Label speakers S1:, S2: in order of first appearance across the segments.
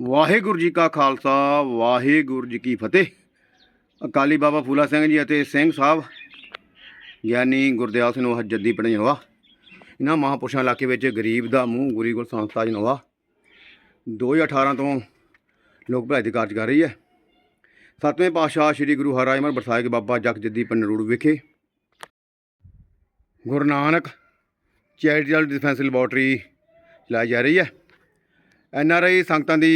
S1: ਵਾਹਿਗੁਰੂ ਜੀ ਕਾ ਖਾਲਸਾ, ਵਾਹਿਗੁਰੂ ਜੀ ਕੀ ਫਤਿਹ। ਅਕਾਲੀ ਬਾਬਾ ਫੂਲਾ ਸਿੰਘ ਜੀ ਅਤੇ ਸਿੰਘ ਸਾਹਿਬ, ਗਿਆਨੀ ਗੁਰਦਿਆਲ ਸਿੰਘ ਉਹ ਜੱਦੀ ਪਿੰਡ ਜਨਵਾ ਇਹਨਾਂ ਮਹਾਂਪੁਰਸ਼ਾਂ ਇਲਾਕੇ ਵਿੱਚ ਗਰੀਬ ਦਾ ਮੂੰਹ ਗੁਰੀ ਗੁਰ ਸੰਸਥਾ ਜਨਵਾ 2018 ਤੋਂ ਲੋਕ ਭਲਾਈ ਦੀ ਕਾਰਜ ਕਰ ਰਹੀ ਹੈ। ਸਤਵੇਂ ਪਾਤਸ਼ਾਹ ਸ੍ਰੀ ਗੁਰੂ ਹਰਿਰਾਇਮਰ ਬਰਸਾਏ ਬਾਬਾ ਜਗ ਜੱਦੀ ਪਿੰਡ ਰੂੜ ਵਿਖੇ Guru Nanak charitable defence laboratory ਚਲਾਈ ਜਾ ਰਹੀ ਹੈ। ਐਨ ਆਰ ਆਈ ਸੰਗਤਾਂ ਦੀ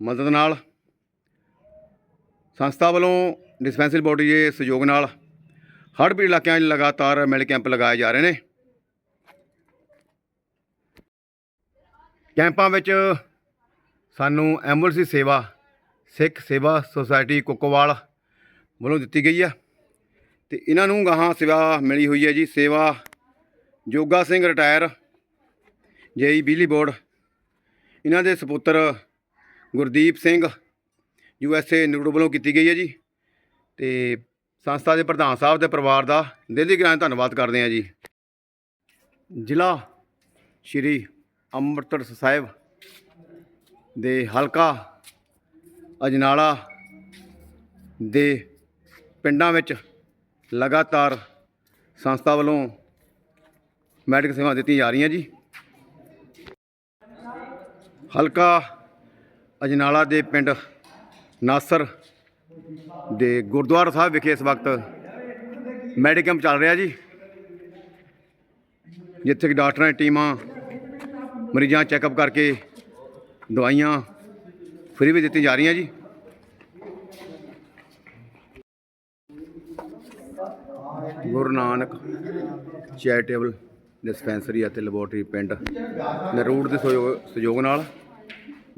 S1: ਮਦਦ ਨਾਲ ਸੰਸਥਾ ਵੱਲੋਂ ਡਿਸਪੈਂਸਰੀ ਬੋਡੀ ਦੇ ਸਹਿਯੋਗ ਨਾਲ ਹੜ੍ਹ ਪੀੜਤ ਇਲਾਕਿਆਂ 'ਚ ਲਗਾਤਾਰ ਮੈਡੀਕਲ ਕੈਂਪ ਲਗਾਏ ਜਾ ਰਹੇ ਨੇ। ਕੈਂਪਾਂ ਵਿੱਚ ਸਾਨੂੰ ਐਂਬੂਲੈਂਸ ਸੇਵਾ, ਸਿੱਖ ਸੇਵਾ ਸੁਸਾਇਟੀ ਕੁੱਕਵਾਲ ਵੱਲੋਂ ਦਿੱਤੀ ਗਈ ਆ ਤੇ ਇਹਨਾਂ ਨੂੰ ਗਾਹਾਂ ਸੇਵਾ ਮਿਲੀ ਹੋਈ ਹੈ ਜੀ। ਸੇਵਾ ਜੋਗਾ ਸਿੰਘ ਰਿਟਾਇਰ, ਜੇਈ ਬਿਜਲੀ ਬੋਰਡ ਇਹਨਾਂ ਦੇ ਸੁਪੁੱਤਰ Gurdeep Singh U S A nude ਵੱਲੋਂ ਕੀਤੀ ਗਈ ਹੈ ਜੀ ਤੇ ਸੰਸਥਾ ਦੇ ਪ੍ਰਧਾਨ ਸਾਹਿਬ ਦੇ ਪਰਿਵਾਰ ਦਾ ਦਿਲ ਦੀ ਗ੍ਰਾਂ ਧੰਨਵਾਦ ਕਰਦੇ ਹਾਂ ਜੀ। ਜ਼ਿਲ੍ਹਾ ਸ਼੍ਰੀ ਅੰਮ੍ਰਿਤਸਰ ਸਾਹਿਬ ਦੇ ਹਲਕਾ ਅਜਨਾਲਾ ਦੇ ਪਿੰਡਾਂ ਵਿੱਚ ਲਗਾਤਾਰ ਸੰਸਥਾ ਵੱਲੋਂ ਮੈਡੀਕਲ ਸੇਵਾ ਦਿੱਤੀਆਂ ਜਾ ਰਹੀਆਂ ਜੀ। ਹਲਕਾ ਅਜਨਾਲਾ ਦੇ ਪਿੰਡ ਨਾਸਰ ਦੇ ਗੁਰਦੁਆਰਾ ਸਾਹਿਬ ਵਿਖੇ ਇਸ ਵਕਤ ਮੈਡੀਕਲ ਚੱਲ ਰਿਹਾ ਜੀ, ਜਿੱਥੇ ਕਿ ਡਾਕਟਰਾਂ ਦੀ ਟੀਮਾਂ ਮਰੀਜ਼ਾਂ ਚੈੱਕਅਪ ਕਰਕੇ ਦਵਾਈਆਂ ਫ੍ਰੀ ਵੀ ਦਿੱਤੀਆਂ ਜਾ ਰਹੀਆਂ ਜੀ। ਗੁਰੂ ਨਾਨਕ ਚੈਰੀਟੇਬਲ ਡਿਸਪੈਂਸਰੀ ਅਤੇ ਲੈਬੋਰਟਰੀ ਪਿੰਡ ਨਰੂੜ ਦੇ ਸਹਿਯੋਗ ਸਹਿਯੋਗ ਨਾਲ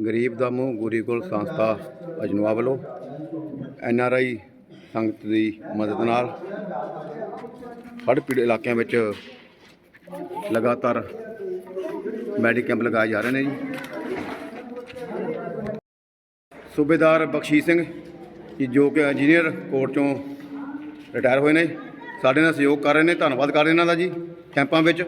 S1: ਗਰੀਬ ਦਾ ਮੂੰਹ ਗੁਰੀ ਕੋਲ ਸੰਸਥਾ ਅਜਨਵਾ ਵੱਲੋਂ ਐਨ ਆਰ ਆਈ ਸੰਗਤ ਦੀ ਮਦਦ ਨਾਲ ਹੜ੍ਹ ਪੀੜ ਇਲਾਕਿਆਂ ਵਿੱਚ ਲਗਾਤਾਰ ਮੈਡੀਕਲ ਕੈਂਪ ਲਗਾਏ ਜਾ ਰਹੇ ਨੇ ਜੀ। ਸੂਬੇਦਾਰ ਬਖਸ਼ੀਸ਼ ਸਿੰਘ ਜੀ ਜੋ ਕਿ ਇੰਜੀਨੀਅਰ ਕੋਰਟ ਚੋਂ ਰਿਟਾਇਰ ਹੋਏ ਨੇ, ਸਾਡੇ ਨਾਲ ਸਹਿਯੋਗ ਕਰ ਰਹੇ ਨੇ, ਧੰਨਵਾਦ ਕਰ ਰਹੇ ਇਹਨਾਂ ਦਾ ਜੀ। ਕੈਂਪਾਂ ਵਿੱਚ।